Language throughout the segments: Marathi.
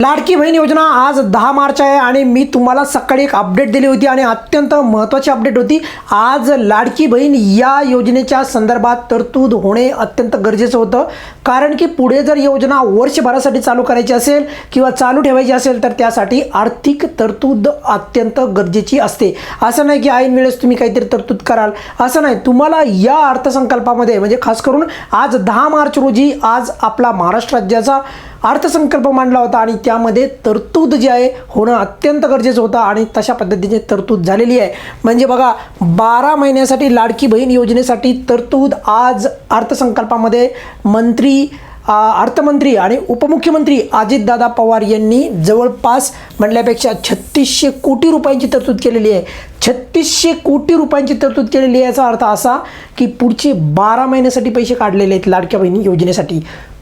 लाडकी बहीण योजना आज दहा मार्च आहे आणि मी तुम्हाला सकाळी एक अपडेट दिली होती आणि अत्यंत महत्त्वाची अपडेट होती. आज लाडकी बहीण या योजनेच्या संदर्भात तरतूद होणे अत्यंत गरजेचं होतं. कारण की पुढे जर योजना वर्षभरासाठी चालू करायची असेल किंवा चालू ठेवायची असेल तर त्यासाठी आर्थिक तरतूद अत्यंत गरजेची असते. असं नाही की ऐन वेळेस तुम्ही काहीतरी तरतूद कराल. असं नाही. तुम्हाला या अर्थसंकल्पामध्ये म्हणजे खास करून आज दहा मार्च रोजी आज आपला महाराष्ट्र राज्याचा अर्थसंकल्प मांडला होता आणि त्यामध्ये तरतूद जी आहे होणं अत्यंत गरजेचं होतं आणि तशा पद्धतीने तरतूद झालेली आहे. म्हणजे बघा बारा महिन्यासाठी लाडकी बहीण योजनेसाठी तरतूद आज अर्थसंकल्पामध्ये मंत्री अर्थमंत्री आणि उपमुख्यमंत्री अजितदादा पवार यांनी जवळपास म्हणल्यापेक्षा छत्तीसशे कोटी रुपयांची तरतूद केलेली आहे. छत्तीसशे कोटी रुपयांची तरतूद केलेली आहे याचा अर्थ असा की पुढचे बारा महिन्यासाठी पैसे काढलेले आहेत लाडक्या बहिणी योजनेसाठी.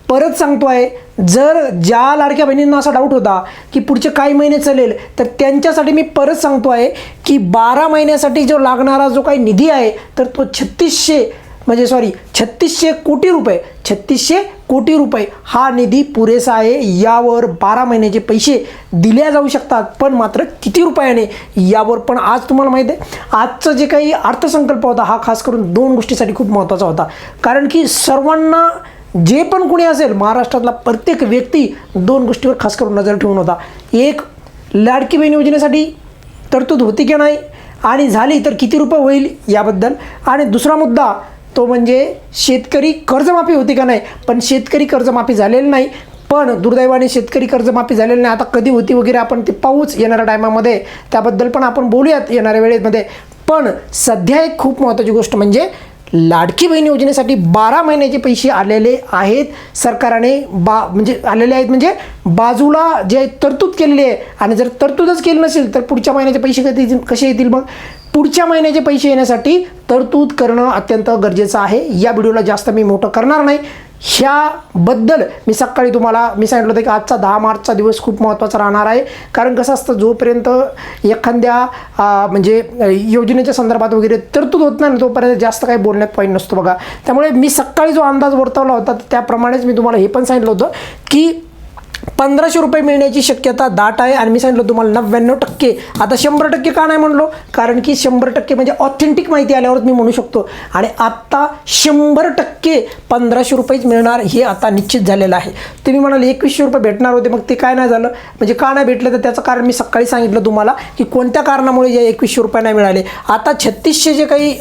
परत सांगतो आहे जर ज्या लाडक्या बहिणींना असा डाऊट होता की पुढचे काही महिने चालेल तर त्यांच्यासाठी मी परत सांगतो आहे की बारा महिन्यासाठी जो लागणारा जो काही निधी आहे तर तो छत्तीसशे म्हणजे सॉरी छत्तीसशे कोटी रुपये छत्तीसशे कोटी रुपये हा निधी पुरेसा आहे. यावर बारा महिन्याचे पैसे दिल्या जाऊ शकतात पण मात्र किती रुपयाने? यावर पण आज तुम्हाला माहीत आहे. आजचं जे काही अर्थसंकल्प होता हा खास करून दोन गोष्टीसाठी खूप महत्त्वाचा होता. कारण की सर्वांना जे पण कोणी असेल महाराष्ट्रातला प्रत्येक व्यक्ती दोन गोष्टीवर खास करून नजर ठेवून होता. एक लाडकी बहीण योजनेसाठी तरतूद होती की नाही? आणि झाली तर किती रुपये होईल याबद्दल? आणि दुसरा मुद्दा तो म्हणजे शेतकरी कर्जमाफी होती का नाही? पण शेतकरी कर्जमाफी झालेली नाही. पण दुर्दैवाने शेतकरी कर्जमाफी झालेली नाही. आता कधी होती वगैरे आपण ते पाहूच येणाऱ्या टायमामध्ये. त्याबद्दल पण आपण बोलूयात येणाऱ्या वेळेमध्ये. पण सध्या एक खूप महत्त्वाची गोष्ट म्हणजे लाडकी बहीण योजनेसाठी बारा महिन्याचे पैसे आलेले आहेत. सरकारने बा म्हणजे आलेले आहेत म्हणजे बाजूला जे तरतूद केलेली आहे. आणि जर तरतूदच केली नसेल तर पुढच्या महिन्याचे पैसे कधी येतील? कसे येतील मग? पुढच्या महिन्याचे पैसे येण्यासाठी तरतूद करणं अत्यंत गरजेचं आहे. या व्हिडिओला जास्त मी मोठं करणार नाही. ह्याबद्दल मी सकाळी तुम्हाला मी सांगितलं होतं की आजचा दहा मार्चचा दिवस खूप महत्त्वाचा राहणार आहे. कारण कसं असतं जोपर्यंत एखाद्या म्हणजे योजनेच्या संदर्भात वगैरे तरतूद होत नाही ना तोपर्यंत जास्त काही बोलण्यात पॉईंट नसतो बघा. त्यामुळे मी सकाळी जो अंदाज वर्तवला होता त्याप्रमाणेच मी तुम्हाला हे पण सांगितलं होतं की पंधराशे रुपये मिळण्याची शक्यता दाट आहे. आणि मी सांगितलं तुम्हाला नव्याण्णव टक्के. आता शंभर टक्के का नाही म्हणलो? कारण की शंभर टक्के म्हणजे ऑथेंटिक माहिती आल्यावरच मी म्हणू शकतो. आणि आत्ता शंभर टक्के पंधराशे रुपयेच मिळणार हे आता निश्चित झालेलं आहे. तुम्ही म्हणाले एकवीसशे रुपये भेटणार होते. मग ते काय नाही झालं? म्हणजे का नाही भेटलं? तर त्याचं कारण मी सकाळी सांगितलं तुम्हाला की कोणत्या कारणामुळे जे एकवीसशे रुपये नाही मिळाले? आता छत्तीसशे जे काही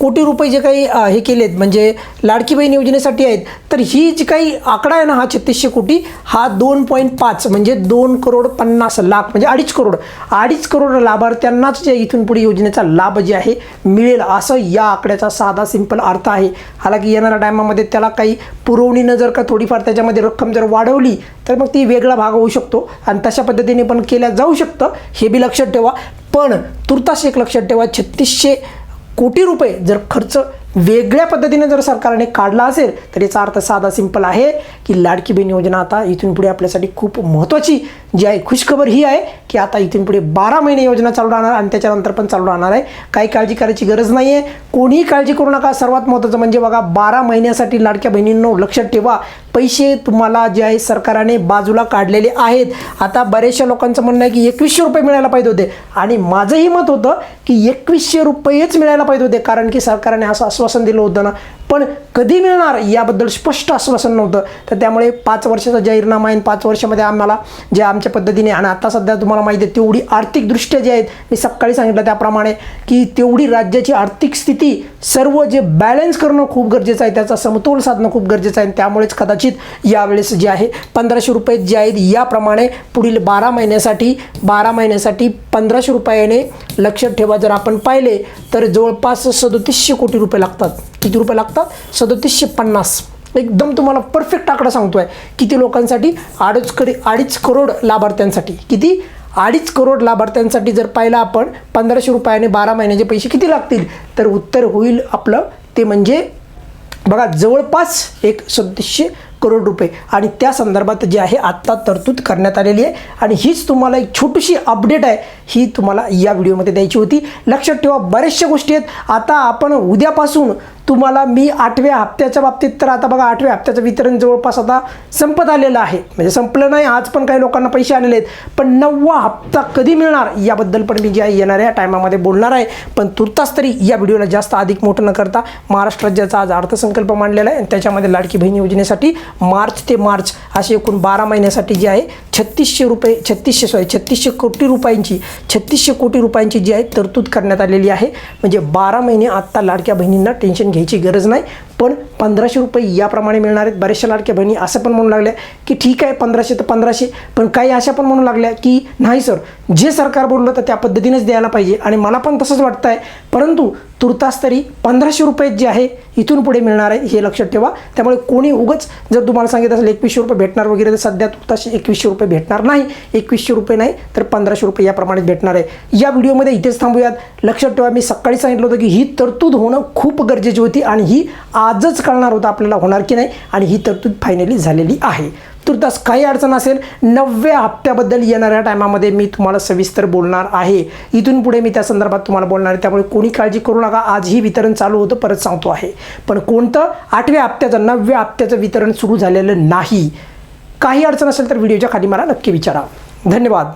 कोटी रुपये जे काही हे केलेत म्हणजे लाडकी बहीण योजनेसाठी आहेत तर ही जी काही आकडा आहे ना हा छत्तीसशे कोटी हा दोन दोन पॉईंट पाच म्हणजे दोन करोड पन्नास लाख म्हणजे अडीच करोड. अडीच करोड लाभार्थ्यांनाच जे इथून पुढे योजनेचा लाभ जे आहे मिळेल असं या आकड्याचा साधा सिंपल अर्थ आहे. हालाकी येणाऱ्या टायमामध्ये त्याला काही पुरवणीनं जर का थोडीफार त्याच्यामध्ये रक्कम जर वाढवली तर मग ती वेगळा भाग होऊ शकतो. आणि तशा पद्धतीने पण केल्या जाऊ शकतं हे बी लक्षात ठेवा. पण तुर्तास एक लक्षात ठेवा छत्तीसशे कोटी रुपये जर खर्च वेगळ्या पद्धतीने जर सरकारने काढला असेल तर याचा अर्थ साधा सिंपल आहे की लाडकी बहीण योजना आता इथून पुढे आपल्यासाठी खूप महत्त्वाची जी आहे खुशखबर ही आहे की आता इथून पुढे बारा महिने योजना चालू राहणार आणि त्याच्यानंतर पण चालू राहणार आहे. काही काळजी करायची गरज नाही आहे कोणीही काळजी करू नका. सर्वात महत्त्वाचं म्हणजे बघा बारा महिन्यासाठी लाडक्या बहिणींनो लक्षात ठेवा. पैसे तुम्हाला जे आहे सरकारने बाजूला काढलेले आहेत. आता बऱ्याचशा लोकांचं म्हणणं आहे की एकवीसशे रुपये मिळायला पाहिजे होते. आणि माझंही मत होतं की एकवीसशे रुपयेच मिळायला पाहिजे होते कारण की सरकारने असं आश्वासन दिलं होतं ना पण कधी मिळणार याबद्दल स्पष्ट आश्वासन नव्हतं. तर त्यामुळे पाच वर्षाचा जाहीरनामा आहे आणि पाच वर्षामध्ये आम्हाला जे आमच्या पद्धतीने आणि आता सध्या तुम्हाला माहिती आहे तेवढी आर्थिकदृष्ट्या जे आहेत मी सकाळी सांगितलं त्याप्रमाणे की तेवढी राज्याची आर्थिक स्थिती सर्व जे बॅलन्स करणं खूप गरजेचं आहे त्याचा समतोल साधणं खूप गरजेचं आहे आणि त्यामुळेच कदाचित यावेळेस जे आहे पंधराशे रुपये जे आहेत याप्रमाणे पुढील बारा महिन्यासाठी बारा महिन्यासाठी पंधराशे रुपयाने लक्षात ठेवा. जर आपण पाहिले तर जवळपास सदोतीसशे कोटी रुपये लागतात. किती रुपये लागतात? सदोतीसशे पन्नास. एकदम तुम्हाला परफेक्ट आकडा सांगतोय. किती लोकांसाठी? अडीच कडे अडीच करोड लाभार्थ्यांसाठी. किती? अडीच करोड लाभार्थ्यांसाठी जर पाहिलं आपण पंधराशे रुपयाने बारा महिन्याचे पैसे किती लागतील? तर उत्तर होईल आपलं ते म्हणजे बघा जवळपास एक सदतीसशे करोड रुपये. आणि त्या संदर्भात जे आहे आत्ता तरतूद करण्यात आलेली आहे. आणि हीच तुम्हाला एक छोटीशी अपडेट आहे. ही तुम्हाला या व्हिडिओमध्ये द्यायची होती. लक्षात ठेवा बऱ्याचशा गोष्टी आहेत. आता आपण उद्यापासून तुम्हाला मी आठव्या हप्त्याच्या बाबतीत तर आता बघा आठव्या हप्त्याचं वितरण जवळपास आता संपत आलेलं आहे. म्हणजे संपलं नाही आज पण काही लोकांना पैसे आलेले आहेत. पण नववा हप्ता कधी मिळणार याबद्दल पण मी जे आहे येणाऱ्या टायमामध्ये बोलणार आहे. पण तुर्तास तरी या व्हिडिओला जास्त अधिक मोठं न करता महाराष्ट्र राज्याचा आज अर्थसंकल्प मांडलेला आहे आणि त्याच्यामध्ये लाडकी बहीण योजनेसाठी मार्च ते मार्च असे एकूण बारा महिन्यासाठी जे आहे छत्तीसशे रुपये छत्तीसशे सॉरी छत्तीसशे कोटी रुपयांची छत्तीसशे कोटी रुपयांची जी आहे तरतूद करण्यात आलेली आहे. म्हणजे बारा महिने आत्ता लाडक्या बहिणींना टेन्शन घे घ्यायची गरज नाही. पण पंधराशे रुपये याप्रमाणे मिळणार आहेत. बऱ्याचशा लाडक्या बहिणी असं पण म्हणू लागल्या की ठीक आहे पंधराशे तर पंधराशे. पण काही अशा पण म्हणू लागल्या की नाही सर. जे सरकार बोललं तर त्या पद्धतीनेच द्यायला पाहिजे. आणि मला पण तसंच वाटतं आहे परंतु तुर्तास तरी पंधराशे रुपये जे आहे इथून पुढे मिळणार आहे हे लक्षात ठेवा. त्यामुळे कोणी उगच जर तुम्हाला सांगितलं असेल एकवीसशे रुपये भेटणार वगैरे तर सध्या तुर्ताशे एकवीसशे रुपये भेटणार नाही. एकवीसशे रुपये नाही तर पंधराशे रुपये याप्रमाणे भेटणार आहे. या व्हिडिओमध्ये इथेच थांबूयात. लक्षात ठेवा मी सकाळी सांगितलं होतं की ही तरतूद होणं खूप गरजेची होती आणि ही आजच कळणार होतं आपल्याला होणार की नाही आणि ही तरतूद फायनली झालेली आहे. तुर्तास काही अडचण असेल नवव्या हप्त्याबद्दल येणाऱ्या टायमामध्ये मी तुम्हाला सविस्तर बोलणार आहे. इथून पुढे मी त्या संदर्भात तुम्हाला बोलणार आहे. त्यामुळे कोणी काळजी करू नका. आजही वितरण चालू होतं परत सांगतो आहे. पण कोणतं? आठव्या हप्त्याचं नवव्या हप्त्याचं वितरण सुरू झालेलं नाही. काही अडचण असेल तर व्हिडिओच्या खाली मला नक्की विचारा. धन्यवाद.